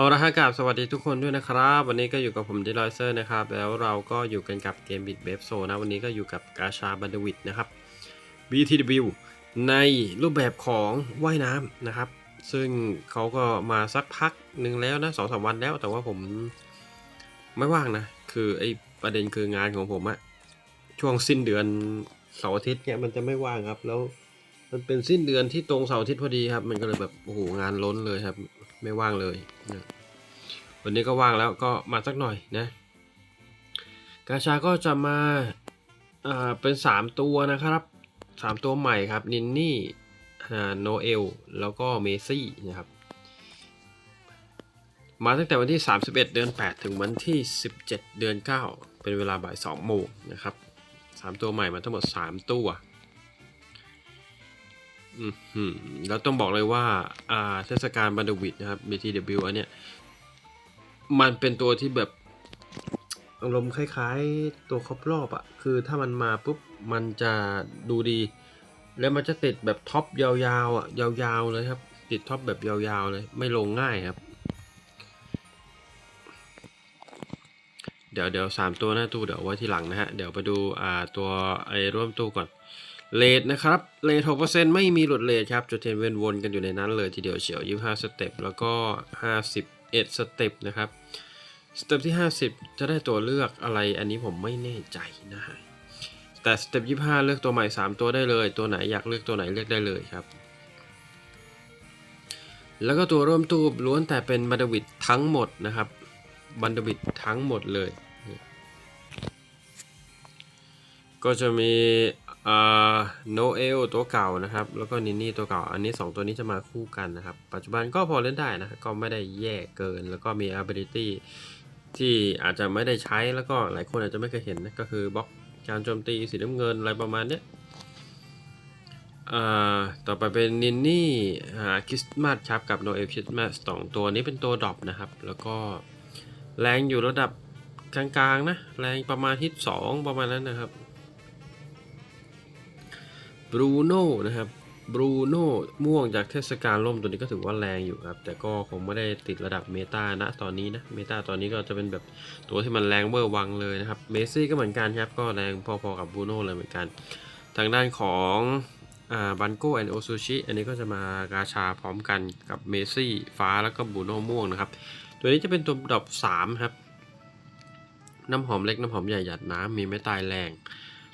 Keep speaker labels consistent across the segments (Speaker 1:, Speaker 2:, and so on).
Speaker 1: เอาละฮะกราบสวัสดีทุกคนด้วยนะครับ วันนี้ก็อยู่กับผมดิลอยเซอร์นะครับ แล้วเราก็อยู่กันกับเกมบิดเบฟโซนะ วันนี้ก็อยู่กับกาชาบันดวิดนะครับ BTW ในรูปแบบของว่ายน้ำนะครับ ซึ่งเขาก็มาสักพักหนึ่งแล้วนะสองสามวันแล้ว แต่ว่าผมไม่ว่างนะ คือไอ้ประเด็นคืองานของผมอะช่วงสิ้นเดือนเสาร์อาทิตย์เนี่ยมันจะไม่ว่างครับ แล้วมันเป็นสิ้นเดือนที่ตรงเสาร์อาทิตย์พอดีครับ มันก็เลยแบบโอ้โหงานล้นเลยครับ ไม่ว่างเลยนะวันนี้ก็ว่างแล้วก็มาสักหน่อยนะกาชาก็จะมาอ่าเป็น 3 ตัวนะครับ 3 ตัวใหม่ครับนินนี่โนเอลแล้วก็เมซี่นะครับ มาตั้งแต่วันที่ 31 เดือน 8 ถึงวันที่ 17 เดือน 9 เป็นเวลาบ่าย2โมงนะครับ 3 ตัวใหม่มาทั้งหมด 3 ตัว แล้วต้องบอกเลยว่าอ่าเทศกาลบันดวิดนะครับ BTW อันเนี้ยมันเป็นตัวที่แบบอารมณ์คล้ายๆตัวครบรอบอะคือถ้ามันมาปุ๊บมันจะดูดี แล้วมันจะติดแบบท็อปยาวๆอะยาวๆเลยครับ ติดท็อปแบบยาวๆเลย ไม่ลงง่ายครับ เดี๋ยวเดี๋ยวสามตัวหน้าตู้เดี๋ยวไว้ที่หลังนะฮะ เดี๋ยวไปดูอ่าตัวไอ้ร่วมตู้ก่อน เลทนะครับเลทหกเปอร์เซ็นต์ไม่มีหลุดเลทครับจะเทนเวนวนกันอยู่ในนั้นเลยทีเดียวเฉียวยี่ห้าสเต็ปแล้วก็ห้าสิบเอ็ดสเต็ปนะครับสเต็ปที่ห้าสิบจะได้ตัวเลือกอะไรอันนี้ผมไม่แน่ใจนะฮะแต่สเต็ปยี่ห้าเลือกตัวใหม่สามตัวได้เลย ตัวไหนอยากเลือกตัวไหนเลือกได้เลยครับ แล้วก็ตัวร่วมตู้ล้วนแต่เป็นบันดวิดทั้งหมดนะครับบันดวิดทั้งหมดเลย ก็จะมี โนเอลตัวเก่านะครับ แล้วก็นินนี่ตัวเก่า อันนี้ 2 ตัวนี้จะมาคู่กันนะครับ ปัจจุบันก็พอเล่นได้นะก็ไม่ได้แย่เกิน แล้วก็มี ability ที่อาจจะไม่ได้ใช้แล้วก็หลายคนอาจจะไม่เคยเห็นนะก็คือบล็อกการโจมตีสีน้ำเงินอะไรประมาณนี้อ่าต่อไปเป็นนินนี่คริสต์มาสครับกับโนเอลคริสต์มาสสองตัวนี้เป็นตัวดรอปนะครับ แล้วก็แรงอยู่ระดับกลางๆนะ แรงประมาณฮิตสองประมาณนั้นนะครับ บรูโน่นะครับบรูโน่ม่วงจากเทศกาลล่มตัวนี้ก็ถือว่าแรงอยู่ครับ แต่ก็คงไม่ได้ติดระดับเมตาณตอนนี้นะเมตาตอนนี้ก็จะเป็นแบบตัวที่มันแรงเวอร์วังเลยนะครับเมซี่ก็เหมือนกันครับก็แรงพอๆกับบรูโน่เลยเหมือนกัน ทางด้านของอ่าบันโก้แอนโอซูชิอันนี้ก็จะมากาชาพร้อมกันกับเมซี่ฟ้าแล้วก็บรูโน่ม่วงนะครับ ตัวนี้จะเป็นตัวดรอป3ครับ น้ำหอมเล็กน้ำหอมใหญ่หยัดน้ำมีไม่ตายแรง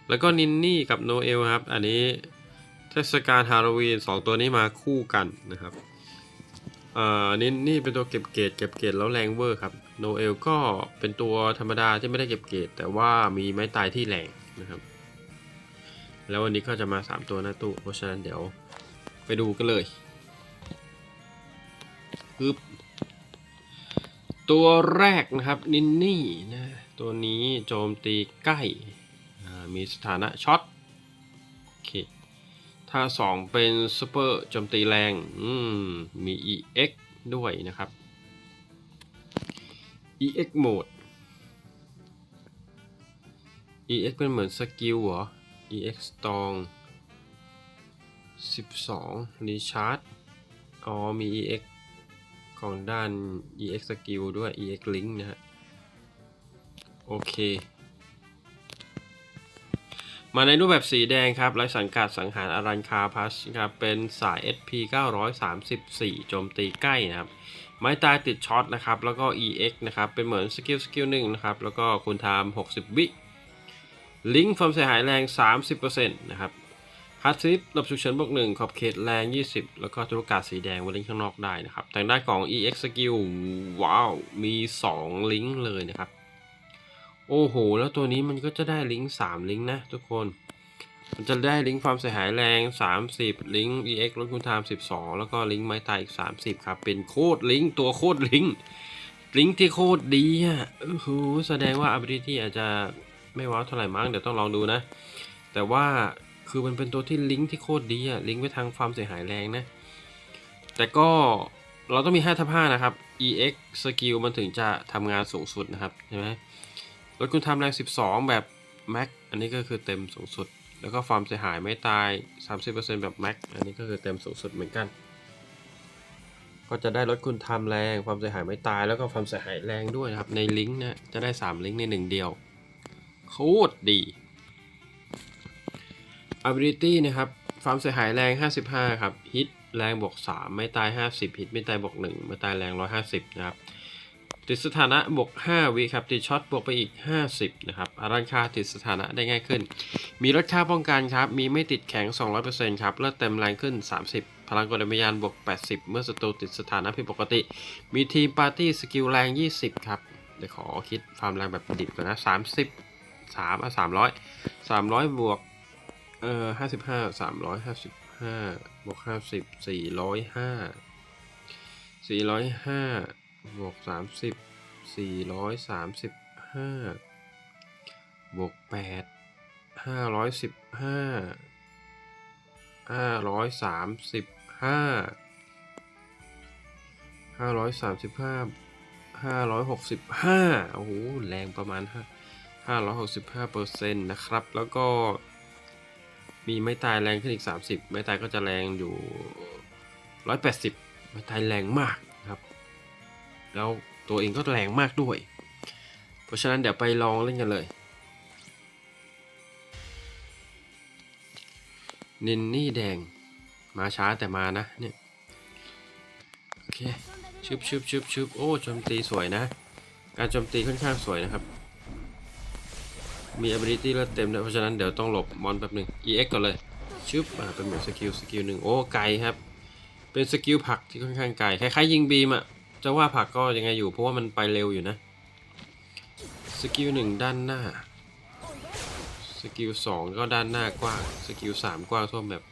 Speaker 1: แล้วก็นินนี่กับโนเอลครับ อันนี้เทศกาลฮาโลวีน2ตัวนี้มาคู่กันนะครับอ่านินนี่เป็นตัวเก็บเกรดเก็บเกรดแล้วแรงเวอร์ครับโนเอลก็เป็นตัวธรรมดาที่ไม่ได้เก็บเกรดแต่ว่ามีไม้ตายที่แรงนะครับ แล้ววันนี้ก็จะมา 3 ตัวหน้าตู้เพราะฉะนั้นเดี๋ยวไปดูกันเลยปึ๊บตัวแรกนะครับนินนี่นะตัวนี้โจมตีใกล้ มีสถานะช็อตโอเคถ้า 2 เป็นซูเปอร์โจมตีแรงอืมมี EX ด้วยนะครับ EX โหมด EX เป็นเหมือนสกิลเหรอ EX Strong 12 Recharge อ๋อ มี EX ของด้าน EX Skill ด้วย EX Link นะฮะ โอเค มาในรูปแบบสีแดงครับไร้สังกัดสังหารอารันคาพัสครับเป็นสาย SP 934 โจมตีใกล้นะครับ ไม้ตายติดช็อตนะครับ แล้วก็ EX นะครับ เป็นเหมือนสกิลสกิลหนึ่งนะครับ แล้วก็คุณทาม60 วิลิงก์ความเสียหายแรง 30%นะครับฮาร์ดซิปหลบฉุกเฉินบวกหนึ่งขอบเขตแรง 20 แล้วก็ธุรกาศสีแดงไว้ลิงก์ข้างนอกได้นะครับทางด้านของ EX Skill ว้าว มี 2 ลิงก์เลยนะครับ โอ้โห แล้วตัวนี้มันก็จะได้ลิงก์3ลิงก์นะทุกคน มันจะได้ลิงก์ความเสียหายแรง 30 ลิงก์ EX ลดคุณไทม์12 แล้วก็ลิงก์ไม้ตายอีก 30 ครับ เป็นโคตรลิงก์ตัวโคตรลิงก์ลิงก์ที่โคตรดีอะโอ้โหแสดงว่า ability อาจจะไม่ว้าวเท่าไหร่มั้งเดี๋ยวต้องลองดูนะ แต่ว่าคือมันเป็นตัวที่ลิงก์ที่โคตรดีอะลิงก์ไปทางความเสียหายแรงนะ แต่ก็เราต้องมี5ทับ5นะครับ EX skill มันถึงจะทำงานสูงสุดนะครับใช่ไหม ลดคุณทำแรง 12 แบบ Max อันนี้ก็คือเต็มสูงสุด แล้วก็ความเสียหายไม่ตาย 30%แบบ Max อันนี้ก็คือเต็มสูงสุดเหมือนกัน ก็จะได้ลดคุณทำแรงความเสียหายไม่ตาย แล้วก็ความเสียหายแรงด้วยนะครับในลิงก์นะจะได้ 3 ลิงก์ในหนึ่งเดียวโคตรดี ability นะครับความเสียหายแรง 55 ครับ ฮิตแรงบวก 3 ไม่ตาย 50 ฮิตไม่ตายบวก 1 ไม่ตายแรง 150 นะครับ ติดสถานะบวก 5 วิครับติดช็อตบวกไปอีก 50 นะครับอารันคาติดสถานะได้ง่ายขึ้น มีลดค่าป้องกันครับ มีไม่ติดแข็ง 200%ครับเลือดเต็มแรงขึ้น 30 พลังกดวิญญาณบวก 80 เมื่อศัตรูติดสถานะผิดปกติ มีทีมปาร์ตี้สกิลแรง 20 ครับ เดี๋ยวขอคิดฟาร์มแรงแบบดิบก่อนนะ 30 3อะ300 300 บวกเอ่อ55 355 บวก 50 405 405 บวก 30 435 บวก 8 515 535 535 565 โอ้โห แรงประมาณ 565เปอร์เซ็นต์นะครับ แล้วก็มีไม้ตายแรงขึ้นอีก 30 ไม้ตายก็จะแรงอยู่ 180 ไม้ตายแรงมาก แล้วตัวเองก็แรงมากด้วย เพราะฉะนั้นเดี๋ยวไปลองเล่นกันเลยนินนี่แดงมาช้าแต่มานะเนี่ยโอเคชึบชึบชึบชึบโอ้โจมตีสวยนะ การโจมตีค่อนข้างสวยนะครับ มี ability เลือดเต็มด้วยเพราะฉะนั้นเดี๋ยวต้องหลบมอนแป๊บหนึ่ง EX ก่อนเลยชึบอ่าเป็นหมือนสกิลสกิลหนึ่งโอ้ไกลครับ เป็นสกิลผักที่ค่อนข้างไกลคล้ายๆยิงบีมอะ จะว่าผักก็ยังไงอยู่เพราะว่ามันไปเร็วอยู่นะสกิลหนึ่งด้านหน้าสกิลสองก็ด้านหน้ากว้างสกิลสามกว้างท่วมแบบ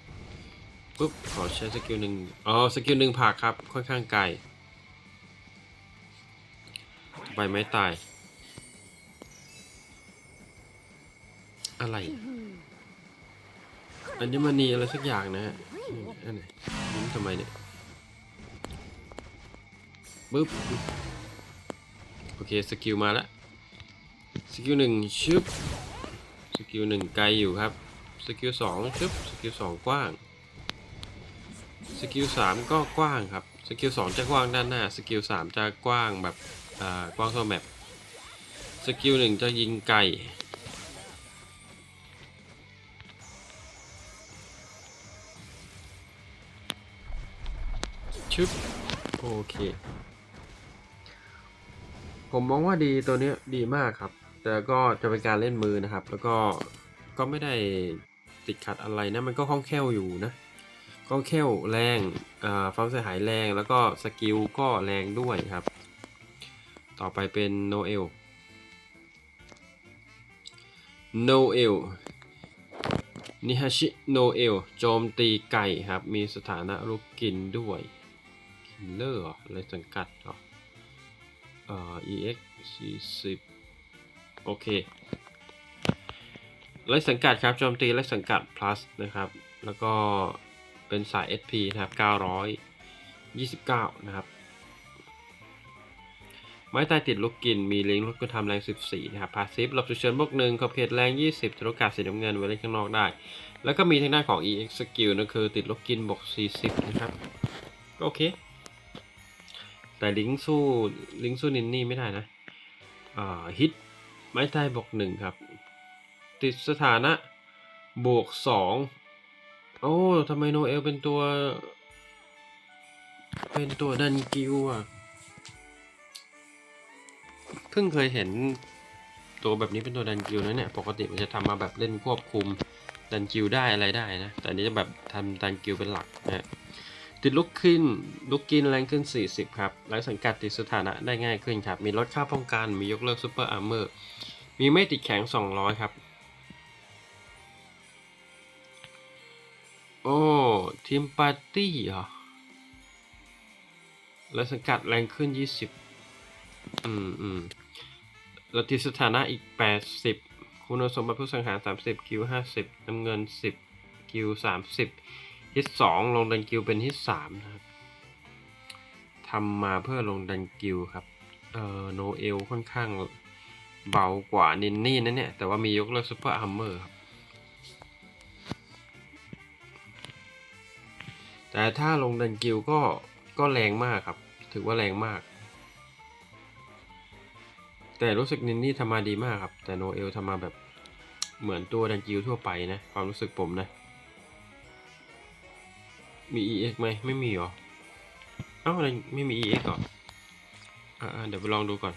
Speaker 1: ปุ๊บขอใช้สกิลหนึ่งอ๋อสกิลหนึ่งผักครับค่อนข้างไกลไปไม่ตาย อะไรอัญมณีอะไรสักอย่างนะฮะอันไหนยิ้มทำไมเนี่ย ปึ๊บโอเคสกิลมาแล้วสกิลหนึ่งชึบสกิลหนึ่งไกลอยู่ครับสกิลสองชึบสกิลสองกว้างสกิลสามก็กว้างครับสกิลสองจะกว้างด้านหน้าสกิลสามจะกว้างแบบอ่ากว้างทั่วแมปสกิลหนึ่งจะยิงไกลชึบโอเค ผมมองว่าดีตัวนี้ดีมากครับ แต่ก็จะเป็นการเล่นมือนะครับ แล้วก็ก็ไม่ได้ติดขัดอะไรนะ มันก็คล่องแคล่วอยู่นะคล่องแคล่วแรงอ่าความเสียหายแรงแล้วก็สกิลก็แรงด้วยครับ ต่อไปเป็นโนเอลโนเอลนิฮาชิโนเอลโจมตีไก่ครับ มีสถานะลูกกินด้วยคิลเลอร์หรออะไรสังกัดเหรอ เอ่อ EX 40โอเคไล่สังกัดครับโจมตีไล่สังกัด plus นะครับ แล้วก็เป็นสาย SP นะครับ 929 นะครับ ไม้ตายติดลูกกิน มีลิงก์ลดคุณทำแรง 14 นะครับพาซิฟหลบฉุกเฉินบวกหนึ่งขอบเขตแรง 20ทะลุกาสีน้ำเงินไว้เล่นข้างนอกได้ แล้วก็มีทางด้านของ EX skill นั่นคือติดลูกกินบวก40 นะครับ ก็โอเค แต่ลิงสู้ลิงสู้นินนี่ไม่ได้นะอ่าฮิตไม้ตายบวกหนึ่งครับ ติดสถานะบวกสองโอ้ทำไมโนเอลเป็นตัว เป็นตัวดันกิวอะ เพิ่งเคยเห็นตัวแบบนี้เป็นตัวดันกิวนะเนี่ย ปกติมันจะทำมาแบบเล่นควบคุมดันกิวได้อะไรได้นะ แต่นี้จะแบบทำดันกิวเป็นหลักนะ ติดลุกขึ้น ลุกกินแรงขึ้น 40 ครับไร้สังกัดติดสถานะได้ง่ายขึ้นครับ มีลดค่าป้องกัน มียกเลิกซูเปอร์อาร์เมอร์ มีไม่ติดแข็ง 200 ครับ โอ้ ทีมปาร์ตี้เหรอไร้สังกัดแรงขึ้น 20 อืมอืมแล้วติดสถานะอีก 80 คุณสมบัติผู้สังหาร 30 คิว 50 น้ำเงิน 10 คิว 30 ฮิตสองลงดันกิวเป็นฮิตสามนะครับทำมาเพื่อลงดันกิวครับ เอ่อโนเอลค่อนข้างเบากว่านินนี่นะเนี่ย แต่ว่ามียกเลิกซูเปอร์อาร์เมอร์ครับ แต่ถ้าลงดันกิวก็ก็แรงมากครับ ถือว่าแรงมาก แต่รู้สึกนินนี่ทำมาดีมากครับ แต่โนเอลทำมาแบบเหมือนตัวดันจิวทั่วไปนะ ความรู้สึกผมนะ มี EX ไหมไม่มีเหรอ เอ้าอะไรไม่มี EX เหรออ่าเดี๋ยวไปลองดูก่อน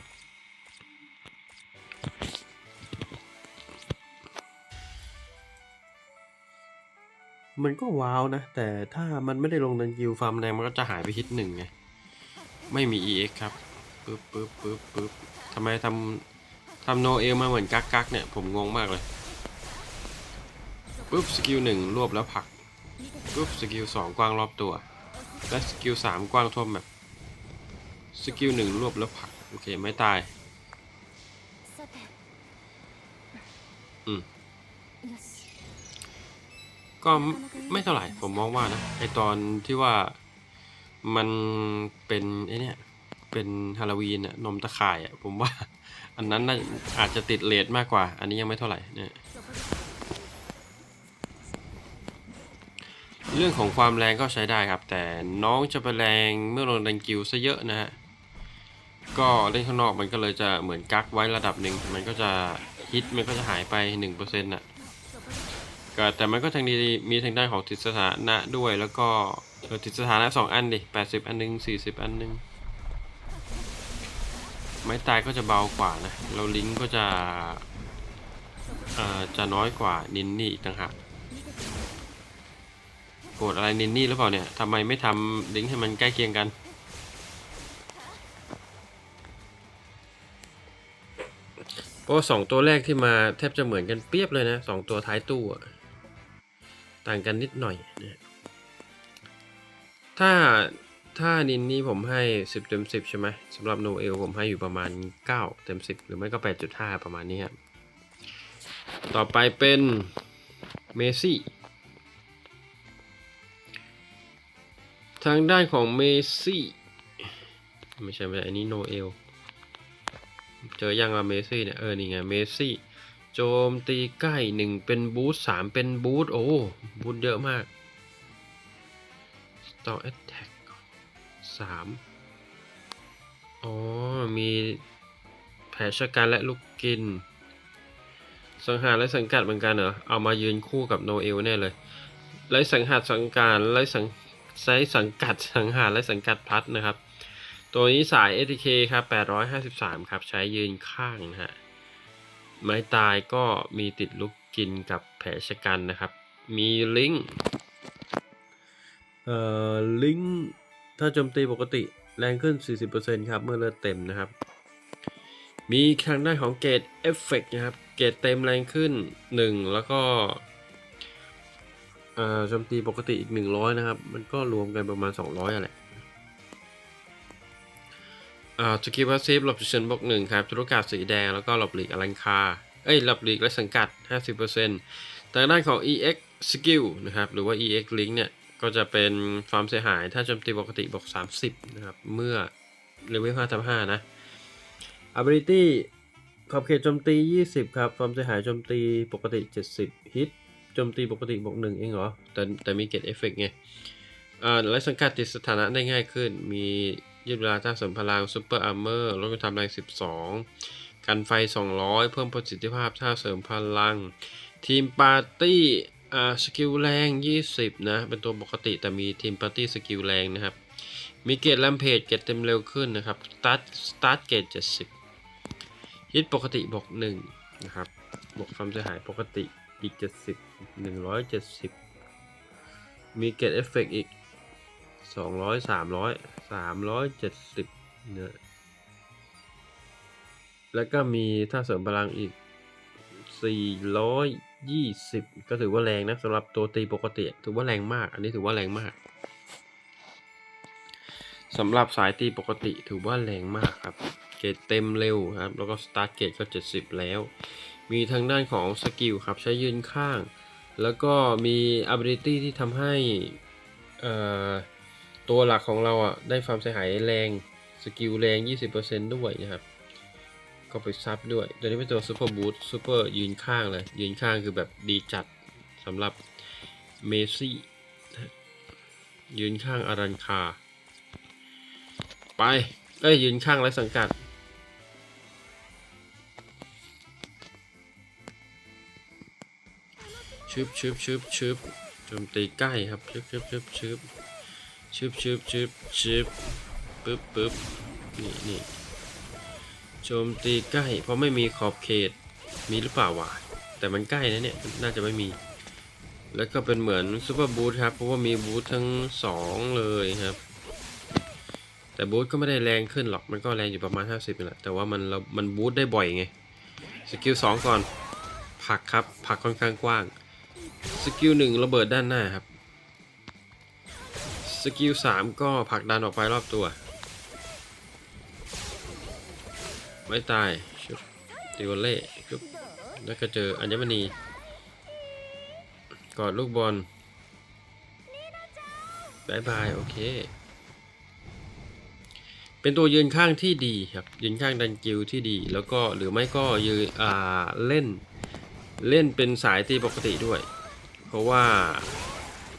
Speaker 1: มันก็ว้าวนะ แต่ถ้ามันไม่ได้ลงดันกิวฟาร์มแดงมันก็จะหายไปฮิตหนึ่งไง ไม่มี EX ครับปึ๊บปึ๊บปึ๊บปึ๊บทำไมทำทำโนเอลมาเหมือนกักกักเนี่ย ผมงงมากเลยปึ๊บสกิลหนึ่งรวบแล้วผลัก ปุ๊บสกิลสองกว้างรอบตัว และสกิลสามกว้างท่วมแบบสกิลหนึ่งรวบแล้วผัก โอเค ไม่ตาย
Speaker 2: อืม
Speaker 1: ก็ไม่เท่าไหร่ ผมมองว่านะ ไอตอนที่ว่ามันเป็นไอเนี่ยเป็นฮาโลวีนอะนมตะข่ายอะผมว่า อันนั้นน่าอาจจะติดเลทมากกว่า อันนี้ยังไม่เท่าไหร่เนี่ย เรื่องของความแรงก็ใช้ได้ครับ แต่น้องจะไปแรงเมื่อลงดันกิวซะเยอะนะฮะก็เล่นข้างนอกมันก็เลยจะเหมือนกักไว้ระดับหนึ่งมันก็จะฮิตมันก็จะหายไป1%น่ะก็แต่มันก็ทางดีมีทางด้านของติดสถานะด้วยแล้วก็ติดสถานะสองอันดิแปดสิบอันหนึงสี่สิบอันหนึง ไม้ตายก็จะเบากว่านะเราลิงก์ก็จะจะน้อยกว่านินนี่ต่างหาก โกรธอะไรนินนี่หรือเปล่าเนี่ยทำไมไม่ทำลิงก์ให้มันใกล้เคียงกันเพราะสองตัวแรกที่มาแทบจะเหมือนกันเปรียบเลยนะสองตัวท้ายตู้อะต่างกันนิดหน่อยนะถ้าถ้านินนี่ผมให้ 10 เต็ม 10 ใช่ไหมสำหรับโนเอลผมให้อยู่ประมาณ 9 เต็ม 10 หรือไม่ก็ 8.5 ประมาณนี้ครับ ต่อไปเป็นเมซี่ ทางด้านของเมซี่ไม่ใช่ไม่ใช่อันนี้โนเอลเจอยังว่าเมซี่เนี่ยเออนี่ไงเมซี่โจมตีใกล้หนึ่งเป็นบูสสามเป็นบูสโอ้บูสเยอะมาก Storm Attack สามอ๋อ มีแผลชะกันและลูกกิน สังหารและสังกัดเหมือนกันเหรอ เอามายืนคู่กับโนเอลแน่เลย ไล่สังหารสังการไล่สัง ไซส์สังกัดสังหารและสังกัดพัดนะครับ ตัวนี้สาย ATK ครับ853 ครับ ใช้ยืนข้างนะฮะ ไม้ตายก็มีติดลูกกินกับแผลชะกันนะครับ มีลิงก์เอ่อลิงก์ถ้าโจมตีปกติแรงขึ้น 40%ครับ เมื่อเลือดเต็มนะครับ มีทางด้านของเกรดเอฟเฟกนะครับ เกรดเต็มแรงขึ้น 1 แล้วก็ อ่อโจมตีปกติอีก 100 นะครับ มันก็รวมกันประมาณ 200อะแหละอ่าสกิลพาสซีฟหลบเฉินบวกหนึ่งครับธุรกาสีแดง แล้วก็หลบหลีกอลังคา เอ้ยหลบหลีกและสังกัด 50%ทางด้านของ EX Skill นะครับ หรือว่า EX Link เนี่ย ก็จะเป็นความเสียหาย ถ้าโจมตีปกติบวก30 นะครับ เมื่อเลเวล5ทับ5นะ Ability ขอบเขตโจมตี 20 ครับ ความเสียหายโจมตีปกติ 70 ฮิต โจมตีปกติบวก1เองเหรอ แต่แต่มีเกรดเอฟเฟกไงอ่าและสังกัดติดสถานะได้ง่ายขึ้น มียืดเวลาท่าเสริมพลังซูเปอร์อาร์เมอร์ลดการทำแรง 12 กันไฟ 200 เพิ่มประสิทธิภาพท่าเสริมพลัง ทีมปาร์ตี้อ่าสกิลแรง 20 นะ เป็นตัวปกติแต่มีทีมปาร์ตี้สกิลแรงนะครับ มีเกตแลมเพจเกตเต็มเร็วขึ้นนะครับสตาร์ทสตาร์ทเกต70ฮิตปกติบวก1นะครับบวกความเสียหายปกติ อีก70 170มีเกตเอฟเฟกอีกสองร้อยสามร้อยสามร้อยเจ็ดสิบเนี่ยแล้วก็มีท่าเสริมพลังอีกสี่ร้อยยี่สิบก็ถือว่าแรงนะสำหรับตัวตีปกติ ถือว่าแรงมาก อันนี้ถือว่าแรงมากสำหรับสายตีปกติถือว่าแรงมากครับ เกรดเต็มเร็วครับ แล้วก็สตาร์ทเกรดก็ 70 แล้ว มีทางด้านของสกิลครับใช้ยืนข้าง แล้วก็มี ability ที่ทำให้ตัวหลักของเราอะได้ความเสียหายแรงสกิลแรง 20%ด้วยนะครับ ก็ไปซับด้วย ตัวนี้เป็นตัวซูเปอร์บูทซูเปอร์ยืนข้างเลย ยืนข้างคือแบบดีจัดสำหรับเมซี่ยืนข้างอารันคา ไปเอ้ยยืนข้างไรสังกัด ชึบชึบชึบชึบโจมตีใกล้ครับชึบชึบชึบชึบชึบชึบชึบชึบปึ๊บปึ๊บนี่นี่โจมตีใกล้ เพราะไม่มีขอบเขตมีหรือเปล่าวะแต่มันใกล้นะเนี่ยน่าจะไม่มี แล้วก็เป็นเหมือนซูเปอร์บูทครับเพราะว่ามีบูททั้งสองเลยครับ แต่บูทก็ไม่ได้แรงขึ้นหรอกมันก็แรงอยู่ประมาณ 50นี่แหละแต่ว่ามันเรามันบูทได้บ่อยไงสกิลสองก่อนผักครับผักค่อนข้างกว้าง สกิลหนึ่งระเบิดด้านหน้าครับ สกิลสามก็ผลักดันออกไปรอบตัว ไม่ตายชุบติวอลเล่ชุบแล้วก็เจออัญมณี กอดลูกบอลบายบาย โอเค เป็นตัวยืนข้างที่ดีครับ ยืนข้างดันกิลที่ดี แล้วก็หรือไม่ก็ยืนอ่าเล่น เล่นเป็นสายตีปกติด้วย เพราะว่า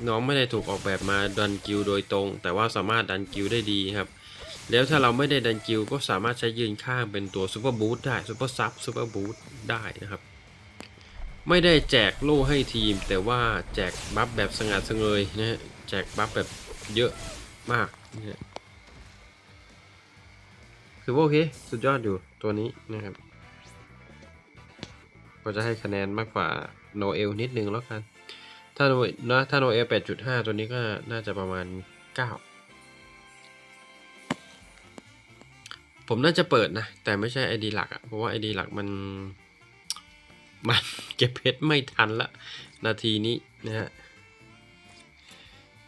Speaker 1: น้องไม่ได้ถูกออกแบบมาดันกิลโดยตรง แต่ว่าสามารถดันกิลได้ดีครับ แล้วถ้าเราไม่ได้ดันกิลก็สามารถใช้ยืนข้างเป็นตัวซูเปอร์บูทได้ซูเปอร์ซับซูเปอร์บูทได้นะครับ ไม่ได้แจกโล่ให้ทีม แต่ว่าแจกบัฟแบบสงัดสงเลยนะฮะแจกบัฟแบบเยอะมากนะฮะคือว่าโอเค สุดยอดอยู่ตัวนี้นะครับ ก็จะให้คะแนนมากกว่าโนเอลนิดนึงแล้วกัน ถ้าโนนะถ้าโนเอล8.5 ตัวนี้ก็น่าจะประมาณ 9 ผมน่าจะเปิดนะ แต่ไม่ใช่ ID หลักอะเพราะว่า ID หลักมัน มันเก็บเพชรไม่ทันละ นาทีนี้นะฮะ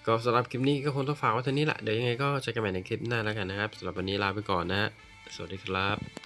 Speaker 1: ก็สำหรับคลิปนี้ก็คงต้องฝากไว้เท่านี้แหละ เดี๋ยวยังไงก็เจอกันใหม่ในคลิปหน้าแล้วกันนะครับสำหรับวันนี้ลาไปก่อนนะฮะ สวัสดีครับ